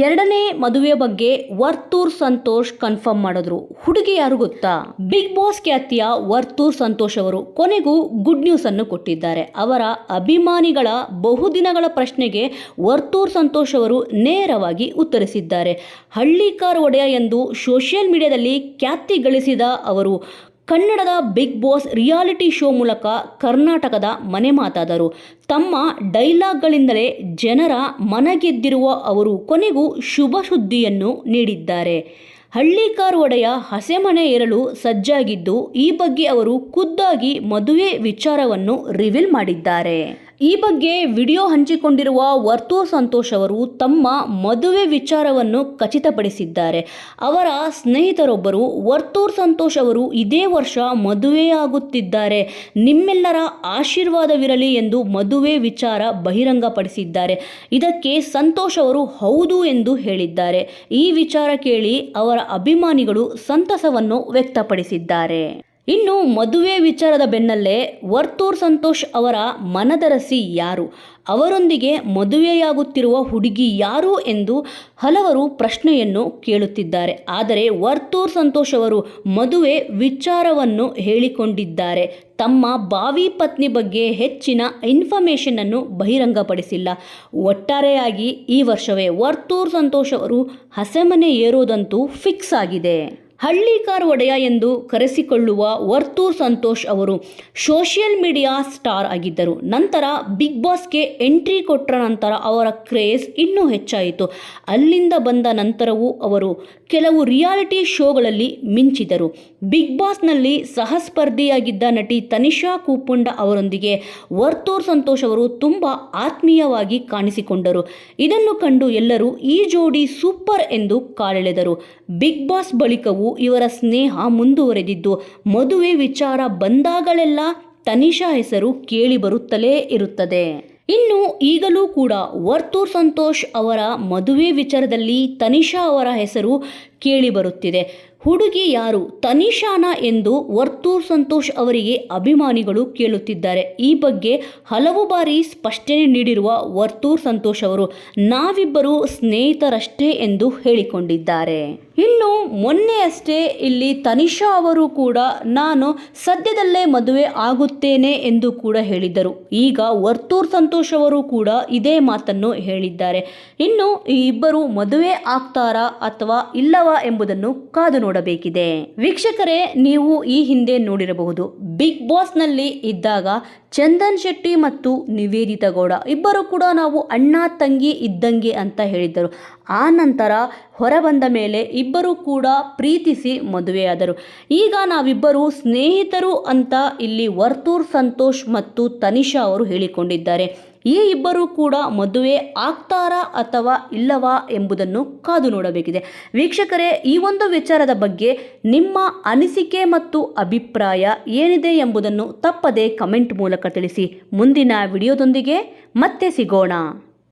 ಎರಡನೇ ಮದುವೆ ಬಗ್ಗೆ ವರ್ತೂರ್ ಸಂತೋಷ್ ಕನ್ಫರ್ಮ್ ಮಾಡಿದ್ರು. ಹುಡುಗಿ ಯಾರು ಗೊತ್ತಾ? ಬಿಗ್ ಬಾಸ್ ಖ್ಯಾತಿಯ ವರ್ತೂರ್ ಸಂತೋಷ್ ಅವರು ಕೊನೆಗೂ ಗುಡ್ ನ್ಯೂಸ್ ಅನ್ನು ಕೊಟ್ಟಿದ್ದಾರೆ. ಅವರ ಅಭಿಮಾನಿಗಳ ಬಹುದಿನಗಳ ಪ್ರಶ್ನೆಗೆ ವರ್ತೂರ್ ಸಂತೋಷ್ ಅವರು ನೇರವಾಗಿ ಉತ್ತರಿಸಿದ್ದಾರೆ. ಹಳ್ಳಿಕಾರ್ ಒಡೆಯ ಎಂದು ಸೋಷಿಯಲ್ ಮೀಡಿಯಾದಲ್ಲಿ ಖ್ಯಾತಿ ಗಳಿಸಿದ ಅವರು ಕನ್ನಡದ ಬಿಗ್ ಬಾಸ್ ರಿಯಾಲಿಟಿ ಶೋ ಮೂಲಕ ಕರ್ನಾಟಕದ ಮನೆ ಮಾತಾದರು. ತಮ್ಮ ಡೈಲಾಗ್ಗಳಿಂದಲೇ ಜನರ ಮನಗೆದ್ದಿರುವ ಅವರು ಕೊನೆಗೂ ಶುಭ ಸುದ್ದಿಯನ್ನು ನೀಡಿದ್ದಾರೆ. ಹಳ್ಳಿಕಾರ್ ಒಡೆಯ ಹಸೆಮನೆ ಏರಲು ಸಜ್ಜಾಗಿದ್ದು, ಈ ಬಗ್ಗೆ ಅವರು ಖುದ್ದಾಗಿ ಮದುವೆ ವಿಚಾರವನ್ನು ರಿವೀಲ್ ಮಾಡಿದ್ದಾರೆ. ಈ ಬಗ್ಗೆ ವಿಡಿಯೋ ಹಂಚಿಕೊಂಡಿರುವ ವರ್ತೂರ್ ಸಂತೋಷ್ ಅವರು ತಮ್ಮ ಮದುವೆ ವಿಚಾರವನ್ನು ಖಚಿತಪಡಿಸಿದ್ದಾರೆ. ಅವರ ಸ್ನೇಹಿತರೊಬ್ಬರು ವರ್ತೂರ್ ಸಂತೋಷ್ ಅವರು ಇದೇ ವರ್ಷ ಮದುವೆಯಾಗುತ್ತಿದ್ದಾರೆ ನಿಮ್ಮೆಲ್ಲರ ಆಶೀರ್ವಾದವಿರಲಿ ಎಂದು ಮದುವೆ ವಿಚಾರ ಬಹಿರಂಗಪಡಿಸಿದ್ದಾರೆ. ಇದಕ್ಕೆ ಸಂತೋಷ್ ಅವರು ಹೌದು ಎಂದು ಹೇಳಿದ್ದಾರೆ. ಈ ವಿಚಾರ ಕೇಳಿ ಅವರ ಅಭಿಮಾನಿಗಳು ಸಂತಸವನ್ನು ವ್ಯಕ್ತಪಡಿಸಿದ್ದಾರೆ. ಇನ್ನು ಮದುವೆ ವಿಚಾರದ ಬೆನ್ನಲ್ಲೇ ವರ್ತೂರ್ ಸಂತೋಷ್ ಅವರ ಮನದರಸಿ ಯಾರು? ಅವರೊಂದಿಗೆ ಮದುವೆಯಾಗುತ್ತಿರುವ ಹುಡುಗಿ ಯಾರು ಎಂದು ಹಲವರು ಪ್ರಶ್ನೆಯನ್ನು ಕೇಳುತ್ತಿದ್ದಾರೆ. ಆದರೆ ವರ್ತೂರ್ ಸಂತೋಷ್ ಅವರು ಮದುವೆ ವಿಚಾರವನ್ನು ಹೇಳಿಕೊಂಡಿದ್ದಾರೆ. ತಮ್ಮ ಬಾವಿ ಪತ್ನಿ ಬಗ್ಗೆ ಹೆಚ್ಚಿನ ಇನ್ಫಾರ್ಮೇಷನ್ ಅನ್ನು ಬಹಿರಂಗಪಡಿಸಿಲ್ಲ. ಒಟ್ಟಾರೆಯಾಗಿ ಈ ವರ್ಷವೇ ವರ್ತೂರ್ ಸಂತೋಷ್ ಅವರು ಹಸೆಮನೆ ಏರೋದಂತೂ ಫಿಕ್ಸ್ ಆಗಿದೆ. ಹಳ್ಳಿಕಾರ್ ಒಡೆಯ ಎಂದು ಕರೆಸಿಕೊಳ್ಳುವ ವರ್ತೂರ್ ಸಂತೋಷ್ ಅವರು ಸೋಷಿಯಲ್ ಮೀಡಿಯಾ ಸ್ಟಾರ್ ಆಗಿದ್ದರು. ನಂತರ ಬಿಗ್ ಬಾಸ್ಗೆ ಎಂಟ್ರಿ ಕೊಟ್ಟ ನಂತರ ಅವರ ಕ್ರೇಜ್ ಇನ್ನೂ ಹೆಚ್ಚಾಯಿತು. ಅಲ್ಲಿಂದ ಬಂದ ನಂತರವೂ ಅವರು ಕೆಲವು ರಿಯಾಲಿಟಿ ಶೋಗಳಲ್ಲಿ ಮಿಂಚಿದರು. ಬಿಗ್ ಬಾಸ್ನಲ್ಲಿ ಸಹಸ್ಪರ್ಧಿಯಾಗಿದ್ದ ನಟಿ ತನಿಷಾ ಕೂಪುಂಡ ಅವರೊಂದಿಗೆ ವರ್ತೂರ್ ಸಂತೋಷ್ ಅವರು ತುಂಬ ಆತ್ಮೀಯವಾಗಿ ಕಾಣಿಸಿಕೊಂಡರು. ಇದನ್ನು ಕಂಡು ಎಲ್ಲರೂ ಈ ಜೋಡಿ ಸೂಪರ್ ಎಂದು ಕಾಲೆಳೆದರು. ಬಿಗ್ ಬಾಸ್ ಬಳಿಕವೂ ಇವರ ಸ್ನೇಹ ಮುಂದುವರೆದಿದ್ದು, ಮದುವೆ ವಿಚಾರ ಬಂದಾಗಲೆಲ್ಲ ತನಿಷಾ ಹೆಸರು ಕೇಳಿ ಬರುತ್ತಲೇ ಇರುತ್ತದೆ. ಇನ್ನು ಈಗಲೂ ಕೂಡ ವರ್ತೂರ್ ಸಂತೋಷ್ ಅವರ ಮದುವೆ ವಿಚಾರದಲ್ಲಿ ತನಿಷಾ ಅವರ ಹೆಸರು ಕೇಳಿ ಬರುತ್ತಿದೆ. ಹುಡುಗಿ ಯಾರು? ತನಿಷಾನಾ ಎಂದು ವರ್ತೂರ್ ಸಂತೋಷ್ ಅವರಿಗೆ ಅಭಿಮಾನಿಗಳು ಕೇಳುತ್ತಿದ್ದಾರೆ. ಈ ಬಗ್ಗೆ ಹಲವು ಬಾರಿ ಸ್ಪಷ್ಟನೆ ನೀಡಿರುವ ವರ್ತೂರ್ ಸಂತೋಷ್ ಅವರು, ನಾವಿಬ್ಬರು ಸ್ನೇಹಿತರಷ್ಟೇ ಎಂದು ಹೇಳಿಕೊಂಡಿದ್ದಾರೆ. ಇನ್ನು ಮೊನ್ನೆಯಷ್ಟೇ ಇಲ್ಲಿ ತನಿಷಾ ಅವರು ಕೂಡ, ನಾನು ಸದ್ಯದಲ್ಲೇ ಮದುವೆ ಆಗುತ್ತೇನೆ ಎಂದು ಕೂಡ ಹೇಳಿದ್ದರು. ಈಗ ವರ್ತೂರ್ ಸಂತೋಷ್ ಅವರು ಕೂಡ ಇದೇ ಮಾತನ್ನು ಹೇಳಿದ್ದಾರೆ. ಇನ್ನು ಈ ಇಬ್ಬರು ಮದುವೆ ಆಗ್ತಾರಾ ಅಥವಾ ಇಲ್ಲವಾ ಎಂಬುದನ್ನು ಕಾದು ನೋಡಬೇಕಿದೆ. ವೀಕ್ಷಕರೇ, ನೀವು ಈ ಹಿಂದೆ ನೋಡಿರಬಹುದು. ಬಿಗ್ ಬಾಸ್ನಲ್ಲಿ ಇದ್ದಾಗ ಚಂದನ್ ಶೆಟ್ಟಿ ಮತ್ತು ನಿವೇದಿತಾ ಗೌಡ ಇಬ್ಬರು ಕೂಡ ನಾವು ಅಣ್ಣ, ತಂಗಿ ಇದ್ದಂಗೆ ಅಂತ ಹೇಳಿದ್ದರು. ಆ ನಂತರ ಹೊರಬಂದ ಮೇಲೆ ಇಬ್ಬರು ಕೂಡ ಪ್ರೀತಿಸಿ ಮದುವೆಯಾದರು. ಈಗ ನಾವಿಬ್ಬರು ಸ್ನೇಹಿತರು ಅಂತ ಇಲ್ಲಿ ವರ್ತೂರ್ ಸಂತೋಷ್ ಮತ್ತು ತನಿಷಾ ಅವರು ಹೇಳಿಕೊಂಡಿದ್ದಾರೆ. ಈ ಇಬ್ಬರೂ ಕೂಡ ಮದುವೆ ಆಗ್ತಾರಾ ಅಥವಾ ಇಲ್ಲವಾ ಎಂಬುದನ್ನು ಕಾದು ನೋಡಬೇಕಿದೆ. ವೀಕ್ಷಕರೇ, ಈ ಒಂದು ವಿಚಾರದ ಬಗ್ಗೆ ನಿಮ್ಮ ಅನಿಸಿಕೆ ಮತ್ತು ಅಭಿಪ್ರಾಯ ಏನಿದೆ ಎಂಬುದನ್ನು ತಪ್ಪದೆ ಕಮೆಂಟ್ ಮೂಲಕ ತಿಳಿಸಿ. ಮುಂದಿನ ವಿಡಿಯೋದೊಂದಿಗೆ ಮತ್ತೆ ಸಿಗೋಣ.